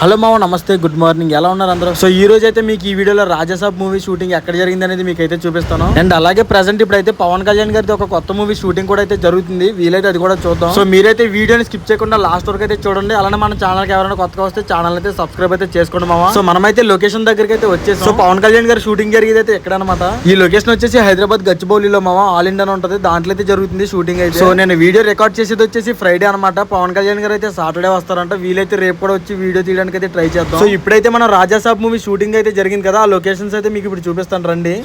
Hello మామ నమస్తే good morning ఎలా ఉన్నారు అందరూ? సో ఈ రోజు అయితే మీకు ఈ వీడియోలో రాజసాబ్ మూవీ షూటింగ్ ఎక్కడ జరిగింది అనేది మీకు అయితే చూపిస్తాను. అండ్ అలాగే ప్రెసెంట్ ఇప్పుడైతే పవన్ కళ్యాణ్ గారిది ఒక కొత్త మూవీ షూటింగ్ కూడా అయితే జరుగుతుంది. వీలైతే అది కూడా చూద్దాం. సో మీరైతే వీడియోని స్కిప్ చేయకుండా లాస్ట్ వరకు అయితే చూడండి. అలానే మన ఛానల్కి ఎవరైనా కొత్తగా వస్తే ఛానల్ అయితే సబ్స్క్రైబ్ అయితే చేసుకోండి మామ. సో మనమైతే లొకేషన్ దగ్గరికి అయితే వచ్చేసి. సో పవన్ కళ్యాణ్ గారి షూటింగ్ జరిగేది అయితే ఎక్కడ అనమాట ఈ లొకేషన్ వచ్చేసి హైదరాబాద్ గచ్చిబౌలిలో మామ. ఆల్ ఇండియా ఉంటుంది. దాంట్లో అయితే జరుగుతుంది షూటింగ్ అయితే. సో నేను వీడియో రికార్డ్ చేసేది వచ్చేసి ఫ్రైడే అనమాట పవన్ కళ్యాణ్ గారు అయితే సాటర్డే వస్తారంట. వీలైతే రేపు కూడా వచ్చి వీడియో తీయడానికి అయితే ట్రై చేద్దాం. సో ఇప్పుడైతే మన రాజాసాబ్ మూవీ షూటింగ్ అయితే జరిగింది కదా ఆ లొకేషన్స్ అయితే మీకు ఇప్పుడు చూపిస్తాను రండి.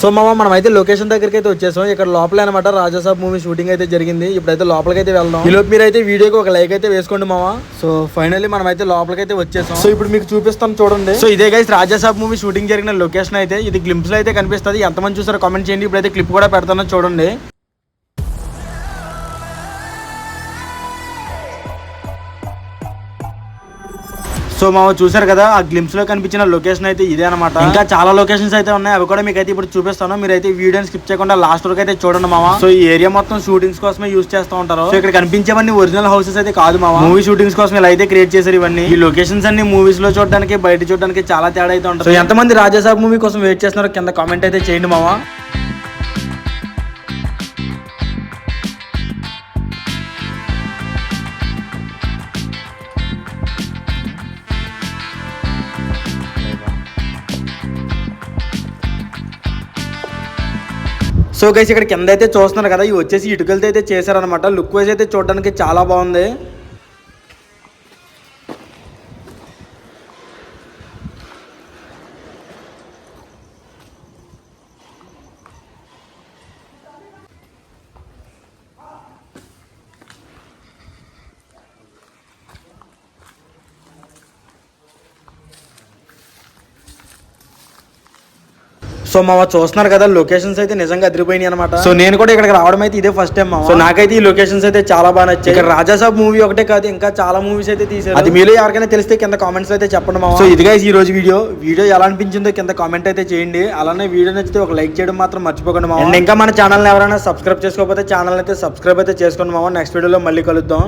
సో మామ మనం అయితే లొకేషన్ దగ్గరికి అయితే వచ్చేసాం. ఇక్కడ లోపల అనమాట రాజాసాబ్ మూవీ షూటింగ్ అయితే జరిగింది. ఇప్పుడైతే లోపలికి అయితే వెళ్దాం. ఈలోపు మీరు అయితే వీడియోకి ఒక లైక్ అయితే వేసుకోండి మామ. సో ఫైనల్లీ మనం అయితే లోపలికి అయితే వచ్చేసాం. సో ఇప్పుడు మీకు చూపిస్తాం చూడండి. సో ఇదే గైస్ రాజాసాబ్ మూవీ షూటింగ్ జరిగిన లొకేషన్ అయితే. ఇది గ్లింప్స్లో అయితే కనిపిస్తుంది. ఎంతమంది చూసారో కామెంట్ చేయండి. ఇప్పుడైతే క్లిప్ కూడా పెడతానో చూడండి. సో మామ చూసారు కదా ఆ గ్లిమ్స్లో కనిపించిన లొకేషన్ అయితే ఇదే అనమాట ఇంకా చాలా లొకేషన్స్ అయితే ఉన్నాయి అవి కూడా మీకు అయితే ఇప్పుడు చూపిస్తాను. మీరు అయితే వీడియోని స్కిప్ చేయకుండా లాస్ట్ వరకు అయితే చూడండి మామ. సో ఈ ఏరియా మొత్తం షూటింగ్స్ కోసమే యూస్ చేస్తూ ఉంటారు. సో ఇక్కడ కనిపించేవన్నీ ఒరిజినల్ హౌసెస్ అయితే కాదు మామ. మూవీ షూటింగ్స్ కోసం ఇలా అయితే క్రియేట్ చేశారు ఇవన్నీ. ఈ లొకేషన్స్ అన్ని మూవీస్లో చూడడానికి బయట చూడడానికి చాలా తేడా అయితే ఉంటుంది. సో ఎంతమంది రాజాసాబ్ మూవీ కోసం వెయిట్ చేస్తున్నారో కింద కామెంట్ అయితే చేయండి మామ. సో గైస్ ఇక్కడ కింద అయితే చూస్తున్నారు కదా ఇవి వచ్చేసి ఇటుకలతో అయితే చేశారనమాట లుక్ వైజ్ అయితే చూడడానికి చాలా బాగుంది. సో మా చూస్తున్నారు కదా లొకేషన్స్ అయితే నిజంగా అదిరిపోయినాయి అనమాట సో నేను కూడా ఇక్కడికి రావడం అయితే ఇదే ఫస్ట్ టైం సో నాకైతే ఈ లొకేషన్స్ అయితే చాలా బాగా నచ్చాయి. ఇక్కడ రాజాసాబ్ మూవీ ఒకటే కాదు ఇంకా చాలా మూవీస్ అయితే తీసారు అది మీలో ఎవరికైనా తెలిస్తే కింద కామెంట్స్ అయితే చెప్పండి మా సో ఇదిగా ఈ రోజు వీడియో. వీడియో ఎలా అనిపించిందో కింద కామెంట్ అయితే చేయండి. అలానే వీడియో నచ్చితే ఒక లైక్ చేయడం మాత్రం మర్చిపోకండి మా ఇంకా మన ఛానల్ ఎవరైనా సబ్స్క్రైబ్ చేసుకోకపోతే ఛానల్ అయితే సబ్స్క్రైబ్ అయితే చేసుకోండి మామ నెక్స్ట్ వీడియోలో మళ్ళీ కలుద్దాం.